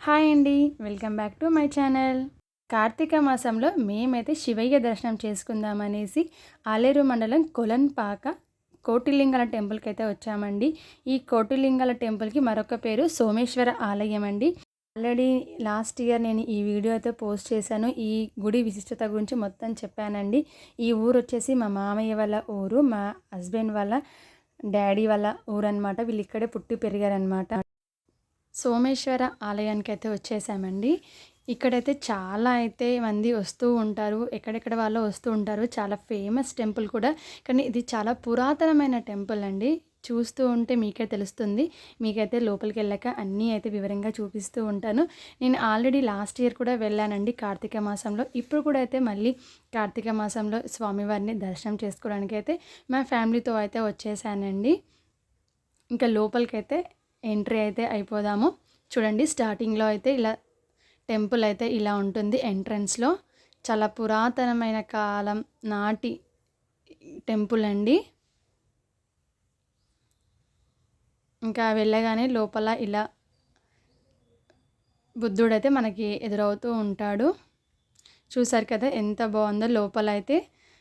Hi అండి welcome back to my channel. Karthika మాసంలో మేమైతే శివయ్య దర్శనం చేసుకుందామనేసి ఆలేరు మండలం కొలన్పాక కోటిలింగాల టెంపుల్కి అయితే వచ్చామండి. ఈ కోటిలింగాల టెంపుల్కి మరొక పేరు సోమేశ్వర ఆలయం అండి. ఆల్రెడీ లాస్ట్ ఇయర్ నేను ఈ వీడియో అయితే పోస్ట్ చేశాను. ఈ గుడి విశిష్టత గురించి మొత్తం చెప్పానండి. ఈ ఊరు వచ్చేసి మా మామయ్య వాళ్ళ ఊరు మా హస్బెండ్ వాళ్ళ డాడీ వాళ్ళ ఊరు అనమాట వీళ్ళు ఇక్కడే పుట్టి పెరిగారనమాట సోమేశ్వర ఆలయానికి అయితే వచ్చేసామండి. ఇక్కడైతే చాలా అయితే మంది వస్తూ ఉంటారు. ఎక్కడెక్కడ వాళ్ళు వస్తూ ఉంటారు. చాలా ఫేమస్ టెంపుల్ కూడా. కానీ ఇది చాలా పురాతనమైన టెంపుల్ అండి. చూస్తూ ఉంటే మీకే తెలుస్తుంది. మీకైతే లోపలికి వెళ్ళాక అన్నీ అయితే వివరంగా చూపిస్తూ ఉంటాను. నేను ఆల్రెడీ లాస్ట్ ఇయర్ కూడా వెళ్ళానండి కార్తీక మాసంలో. ఇప్పుడు కూడా అయితే మళ్ళీ కార్తీక మాసంలో స్వామివారిని దర్శనం చేసుకోవడానికి అయితే మా ఫ్యామిలీతో అయితే వచ్చేసానండి. ఇంకా లోపలికైతే ఎంట్రీ అయితే అయిపోదాము. చూడండి స్టార్టింగ్లో అయితే ఇలా టెంపుల్ అయితే ఇలా ఉంటుంది ఎంట్రన్స్లో. చాలా పురాతనమైన కాలం నాటి టెంపుల్ అండి. ఇంకా వెళ్ళగానే లోపల ఇలా బుద్ధుడైతే మనకి ఎదురవుతూ ఉంటాడు. చూసారు కదా ఎంత బాగుందో. లోపల అయితే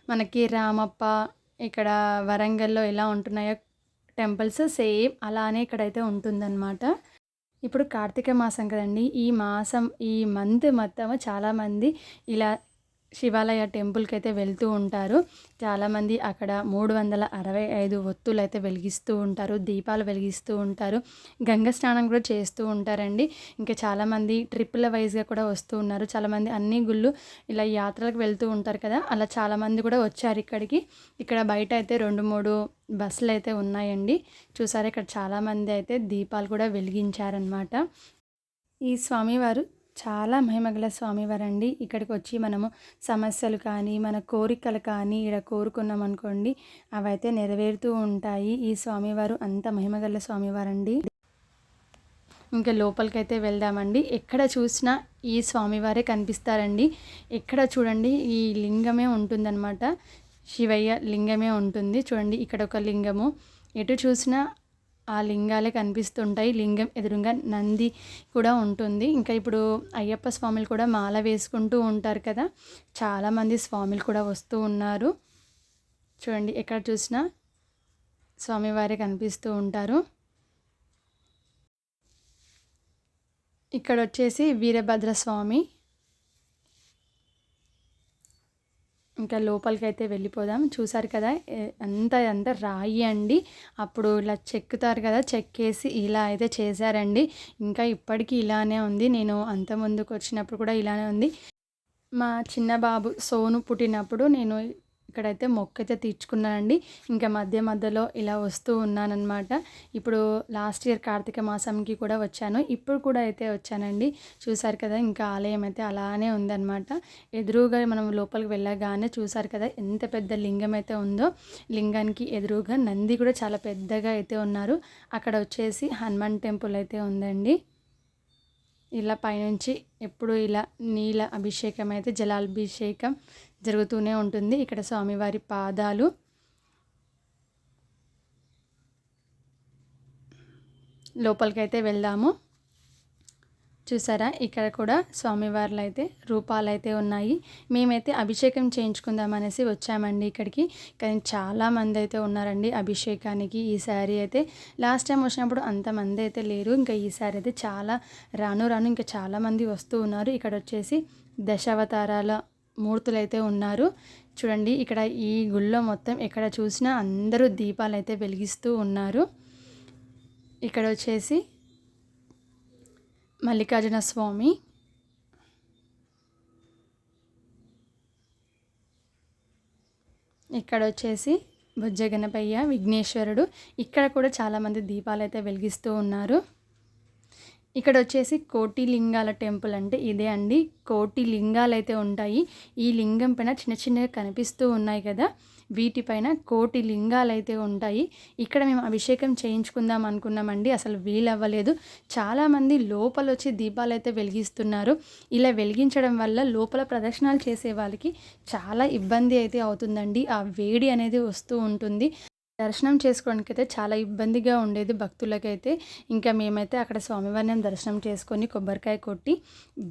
మనకి రామప్ప ఇక్కడ వరంగల్లో ఎలా ఉంటున్నాయో టెంపుల్స్ సేమ్ అలానే ఇక్కడైతే ఉంటుందన్నమాట. ఇప్పుడు కార్తీక మాసం కదండి ఈ మాసం ఈ మంత్ మొత్తం చాలామంది ఇలా శివాలయ టెంపుల్కి అయితే వెళ్తూ ఉంటారు. చాలామంది అక్కడ మూడు వందల అరవై ఐదు ఒత్తులు అయితే వెలిగిస్తూ ఉంటారు. దీపాలు వెలిగిస్తూ ఉంటారు. గంగ స్నానం కూడా చేస్తూ ఉంటారండి. ఇంకా చాలామంది ట్రిప్పుల వైజ్గా కూడా వస్తూ ఉన్నారు. చాలామంది అన్ని గుళ్ళు ఇలా యాత్రలకు వెళ్తూ ఉంటారు కదా. అలా చాలామంది కూడా వచ్చారు ఇక్కడికి. ఇక్కడ బయట అయితే రెండు మూడు బస్సులు అయితే ఉన్నాయండి. చూసారు? ఇక్కడ చాలామంది అయితే దీపాలు కూడా వెలిగించారనమాట ఈ స్వామివారు చాలా మహిమగల స్వామివారండి. ఇక్కడికి వచ్చి మనము సమస్యలు కానీ మన కోరికలు కానీ ఇక్కడ కోరుకున్నాం అనుకోండి అవైతే నెరవేరుతూ ఉంటాయి. ఈ స్వామివారు అంత మహిమగల స్వామివారండి. ఇంకా లోపలికైతే వెళ్దామండి. ఎక్కడ చూసినా ఈ స్వామివారే కనిపిస్తారండి. ఎక్కడ చూడండి ఈ లింగమే ఉంటుందన్నమాట. శివయ్య లింగమే ఉంటుంది. చూడండి ఇక్కడ ఒక లింగము. ఎటు చూసినా ఆ లింగాలే కనిపిస్తుంటాయి. లింగం ఎదురుగా నంది కూడా ఉంటుంది. ఇంకా ఇప్పుడు అయ్యప్ప స్వామిలు కూడా మాల వేసుకుంటూ ఉంటారు కదా. చాలామంది స్వామిలు కూడా వస్తూ ఉన్నారు. చూడండి ఎక్కడ చూసినా స్వామివారే కనిపిస్తూ ఉంటారు. ఇక్కడ వచ్చేసి వీరభద్ర స్వామి ఇంకా లోపలికి అయితే వెళ్ళిపోదాం. చూసారు కదా అంత అంత రాయి అండి. అప్పుడు ఇలా చెక్కుతారు కదా చెక్కేసి ఇలా అయితే చేశారండి. ఇంకా ఇప్పటికీ ఇలానే ఉంది. నేను అంత ముందుకు వచ్చినప్పుడు కూడా ఇలానే ఉంది. మా చిన్న బాబు సోను పుట్టినప్పుడు నేను ఇక్కడైతే మొక్క అయితే తీర్చుకున్నానండి. ఇంకా మధ్య మధ్యలో ఇలా వస్తూ ఉన్నానన్నమాట. ఇప్పుడు లాస్ట్ ఇయర్ కార్తీక మాసంకి కూడా వచ్చాను. ఇప్పుడు కూడా అయితే వచ్చానండి. చూసారు కదా ఇంకా ఆలయం అయితే అలానే ఉందన్నమాట. ఎదురుగా మనం లోపలికి వెళ్ళగానే చూసారు కదా ఎంత పెద్ద లింగం అయితే ఉందో. లింగానికి ఎదురుగా నంది కూడా చాలా పెద్దగా అయితే ఉన్నారు. అక్కడ వచ్చేసి హనుమాన్ టెంపుల్ అయితే ఉందండి. ఇలా పైనుంచి ఎప్పుడు ఇలా నీళ్ళ అభిషేకం అయితే జలాభిషేకం జరుగుతూనే ఉంటుంది. ఇక్కడ స్వామివారి పాదాలు. లోపలికైతే వెళ్దాము. చూసారా? ఇక్కడ కూడా స్వామివార్లు అయితే రూపాలు అయితే ఉన్నాయి. మేమైతే అభిషేకం చేయించుకుందాం అనేసి వచ్చామండి ఇక్కడికి. కానీ చాలామంది అయితే ఉన్నారండి అభిషేకానికి. ఈసారి అయితే లాస్ట్ టైం వచ్చినప్పుడు అంతమంది అయితే లేరు. ఇంకా ఈసారి అయితే చాలా రాను రాను ఇంకా చాలామంది వస్తూ ఉన్నారు. ఇక్కడ వచ్చేసి దశావతారాల మూర్తులు అయితే ఉన్నారు. చూడండి ఇక్కడ ఈ గుళ్ళో మొత్తం ఎక్కడ చూసినా అందరూ దీపాలు అయితే వెలిగిస్తూ ఉన్నారు. ఇక్కడ వచ్చేసి మల్లికార్జున స్వామి. ఇక్కడ వచ్చేసి భుజగనపయ్య విఘ్నేశ్వరుడు. ఇక్కడ కూడా చాలామంది దీపాలు అయితే వెలిగిస్తూ ఉన్నారు. ఇక్కడ వచ్చేసి కోటి లింగాల టెంపుల్ అంటే ఇదే అండి. కోటి లింగాలు అయితే ఉంటాయి. ఈ లింగం పైన చిన్న చిన్నగా కనిపిస్తూ ఉన్నాయి కదా. వీటిపైన కోటి లింగాలు అయితే ఉంటాయి. ఇక్కడ మేము అభిషేకం చేయించుకుందాం అనుకున్నామండి. అసలు వీలవ్వలేదు. చాలామంది లోపల వచ్చి దీపాలు అయితే వెలిగిస్తున్నారు. ఇలా వెలిగించడం వల్ల లోపల ప్రదర్శనలు చేసే వాళ్ళకి చాలా ఇబ్బంది అయితే అవుతుందండి. ఆ వేడి అనేది వస్తూ ఉంటుంది. దర్శనం చేసుకోవడానికి అయితే చాలా ఇబ్బందిగా ఉండేది భక్తులకైతే. ఇంకా మేమైతే అక్కడ స్వామివారిని దర్శనం చేసుకొని కొబ్బరికాయ కొట్టి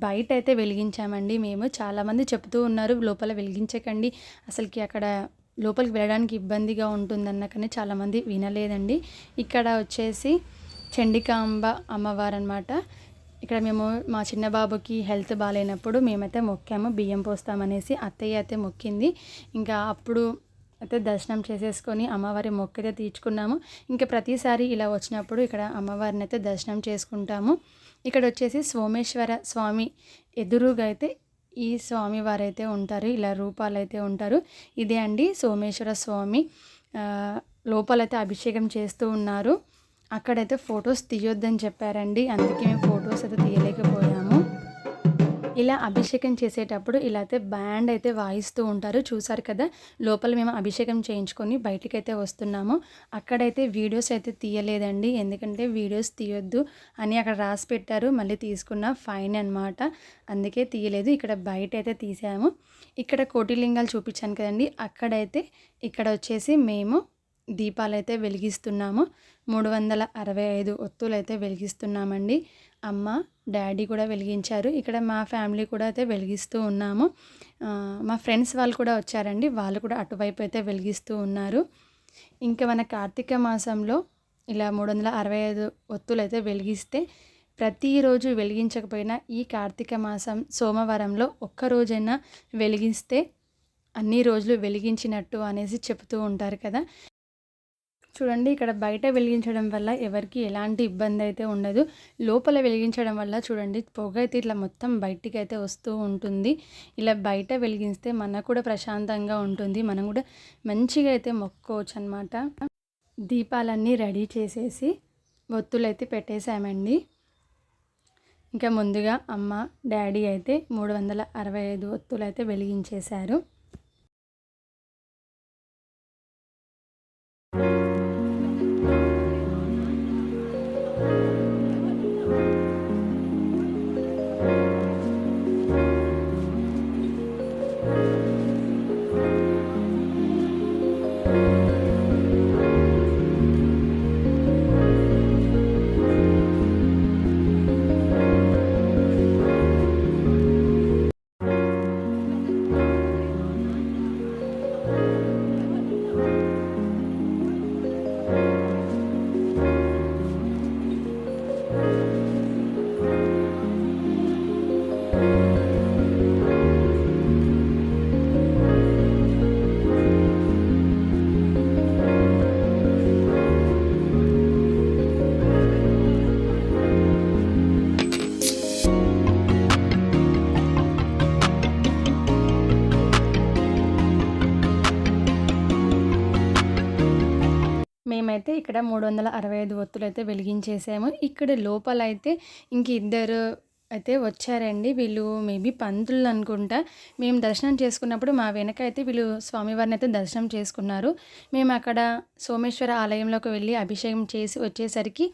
బయట అయితే వెలిగించామండి మేము. చాలామంది చెప్తూ ఉన్నారు లోపల వెలిగించకండి. అసలుకి అక్కడ లోపలికి వెళ్ళడానికి ఇబ్బందిగా ఉంటుందన్న కానీ చాలామంది వినలేదండి. ఇక్కడ వచ్చేసి చండికాంబ అమ్మవారు అనమాట ఇక్కడ మేము మా చిన్న బాబుకి హెల్త్ బాగాలేనప్పుడు మేమైతే మొక్కాము బియ్యం పోస్తామనేసి అత్తయ్య అయితే మొక్కింది. ఇంకా అప్పుడు అయితే దర్శనం చేసేసుకొని అమ్మవారి మొక్కైతే తీర్చుకున్నాము. ఇంకా ప్రతిసారి ఇలా వచ్చినప్పుడు ఇక్కడ అమ్మవారిని అయితే దర్శనం చేసుకుంటాము. ఇక్కడ వచ్చేసి సోమేశ్వర స్వామి ఎదురుగా అయితే ఈ స్వామి వారైతే ఉంటారు ఇలా రూపాలు అయితే ఉంటారు. ఇదే అండి సోమేశ్వర స్వామి. లోపలైతే అభిషేకం చేస్తూ ఉన్నారు. అక్కడైతే ఫొటోస్ తీయొద్దని చెప్పారండి. అందుకే మేము ఫొటోస్ అయితే తీయలేకపోయాము. ఇలా అభిషేకం చేసేటప్పుడు ఇలా అయితే బ్యాండ్ అయితే వాయిస్తూ ఉంటారు. చూసారు కదా లోపల మేము అభిషేకం చేయించుకొని బయటికైతే వస్తున్నాము. అక్కడైతే వీడియోస్ అయితే తీయలేదండి. ఎందుకంటే వీడియోస్ తీయొద్దు అని అక్కడ రాసి పెట్టారు. మళ్ళీ తీసుకున్న ఫైన్ అనమాట అందుకే తీయలేదు. ఇక్కడ బయట అయితే తీసాము. ఇక్కడ కోటిలింగాలు చూపించాను కదండి. అక్కడైతే ఇక్కడ వచ్చేసి మేము దీపాలైతే వెలిగిస్తున్నాము. మూడు వందల అరవై ఐదు ఒత్తులైతే వెలిగిస్తున్నామండి. అమ్మ డాడీ కూడా వెలిగించారు. ఇక్కడ మా ఫ్యామిలీ కూడా అయితే వెలిగిస్తూ ఉన్నాము. మా ఫ్రెండ్స్ వాళ్ళు కూడా వచ్చారండి. వాళ్ళు కూడా అటువైపు అయితే వెలిగిస్తూ ఉన్నారు. ఇంకా మన కార్తీక మాసంలో ఇలా మూడు వందల అరవై ఐదు ఒత్తులు అయితే వెలిగిస్తే ప్రతిరోజు వెలిగించకపోయినా ఈ కార్తీక మాసం సోమవారంలో ఒక్కరోజైనా వెలిగిస్తే అన్ని రోజులు వెలిగించినట్టు అనేసి చెప్తూ ఉంటారు కదా. చూడండి ఇక్కడ బయట వెలిగించడం వల్ల ఎవరికి ఎలాంటి ఇబ్బంది అయితే ఉండదు. లోపల వెలిగించడం వల్ల చూడండి పొగ అయితే ఇట్లా మొత్తం బయటికి అయితే వస్తూ ఉంటుంది. ఇలా బయట వెలిగిస్తే మనకు కూడా ప్రశాంతంగా ఉంటుంది. మనం కూడా మంచిగా అయితే మొక్కోవచ్చు అనమాట దీపాలన్నీ రెడీ చేసేసి ఒత్తులు అయితే పెట్టేశామండి. ఇంకా ముందుగా అమ్మ డాడీ అయితే మూడు వందల అరవై ఐదు ఒత్తులు అయితే వెలిగించేశారు. మేమైతే ఇక్కడ మూడు వందల అరవై ఐదు ఒత్తులు అయితే వెలిగించేసాము. ఇక్కడ లోపల అయితే ఇంక ఇద్దరు అయితే వచ్చారండి. వీళ్ళు మేబీ పంతులు అనుకుంటా. మేము దర్శనం చేసుకున్నప్పుడు మా వెనక అయితే వీళ్ళు స్వామివారిని అయితే దర్శనం చేసుకున్నారు. మేము అక్కడ సోమేశ్వర ఆలయంలోకి వెళ్ళి అభిషేకం చేసి వచ్చేసరికి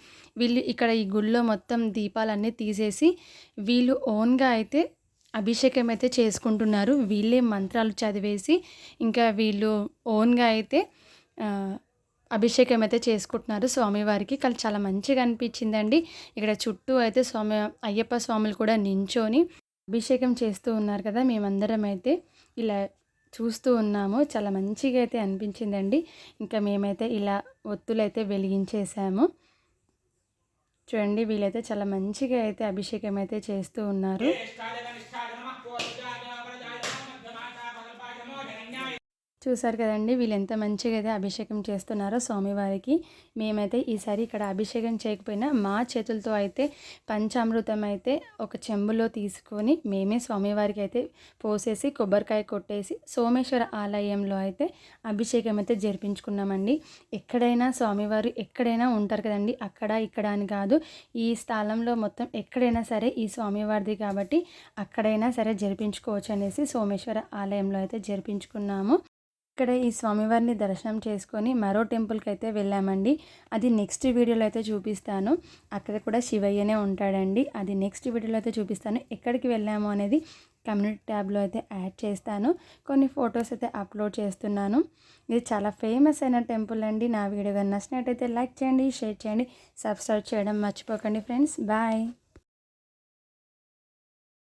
వీళ్ళు ఇక్కడ ఈ గుళ్ళో మొత్తం దీపాలన్నీ తీసేసి వీళ్ళు ఓన్గా అయితే అభిషేకం అయితే చేసుకుంటున్నారు. వీళ్ళే మంత్రాలు చదివేసి ఇంకా వీళ్ళు ఓన్గా అయితే అభిషేకం అయితే చేసుకుంటున్నారు. స్వామివారికి కానీ చాలా మంచిగా అనిపించిందండి. ఇక్కడ చుట్టూ అయితే స్వామి అయ్యప్ప స్వాములు కూడా నించొని అభిషేకం చేస్తూ ఉన్నారు కదా మేమందరం అయితే ఇలా చూస్తూ ఉన్నాము. చాలా మంచిగా అయితే అనిపించిందండి. ఇంకా మేమైతే ఇలా ఒత్తులు అయితే వెలిగించేసాము చూడండి వీళ్ళైతే చాలా మంచిగా అయితే అభిషేకం అయితే చేస్తూ ఉన్నారు. చూసారు కదండి వీళ్ళు ఎంత మంచిగా అయితే అభిషేకం చేస్తున్నారో స్వామివారికి. మేమైతే ఈసారి ఇక్కడ అభిషేకం చేయకపోయినా మా చేతులతో అయితే పంచామృతం అయితే ఒక చెంబులో తీసుకొని మేమే స్వామివారికి అయితే పోసేసి కొబ్బరికాయ కొట్టేసి సోమేశ్వర ఆలయంలో అయితే అభిషేకం అయితే జరిపించుకున్నామండి. ఎక్కడైనా స్వామివారు ఎక్కడైనా ఉంటారు కదండి అక్కడ ఇక్కడ అని కాదు ఈ స్థలంలో మొత్తం ఎక్కడైనా సరే ఈ స్వామివారిది కాబట్టి అక్కడైనా సరే జరిపించుకోవచ్చు అనేసి సోమేశ్వర ఆలయంలో అయితే జరిపించుకున్నాము. ఇక్కడ ఈ స్వామివారిని దర్శనం చేసుకొని మరో టెంపుల్కి అయితే వెళ్ళామండి. అది నెక్స్ట్ వీడియోలో అయితే చూపిస్తాను. అక్కడ కూడా శివయ్యనే ఉంటాడండి. అది నెక్స్ట్ వీడియోలో అయితే చూపిస్తాను. ఎక్కడికి వెళ్ళాము అనేది కమ్యూనిటీ ట్యాబ్లో అయితే యాడ్ చేస్తాను. కొన్ని ఫొటోస్ అయితే అప్లోడ్ చేస్తున్నాను. ఇది చాలా ఫేమస్ అయిన టెంపుల్ అండి. నా వీడియో కానీ నచ్చినట్టయితే లైక్ చేయండి షేర్ చేయండి సబ్స్క్రైబ్ చేయడం మర్చిపోకండి ఫ్రెండ్స్. బాయ్.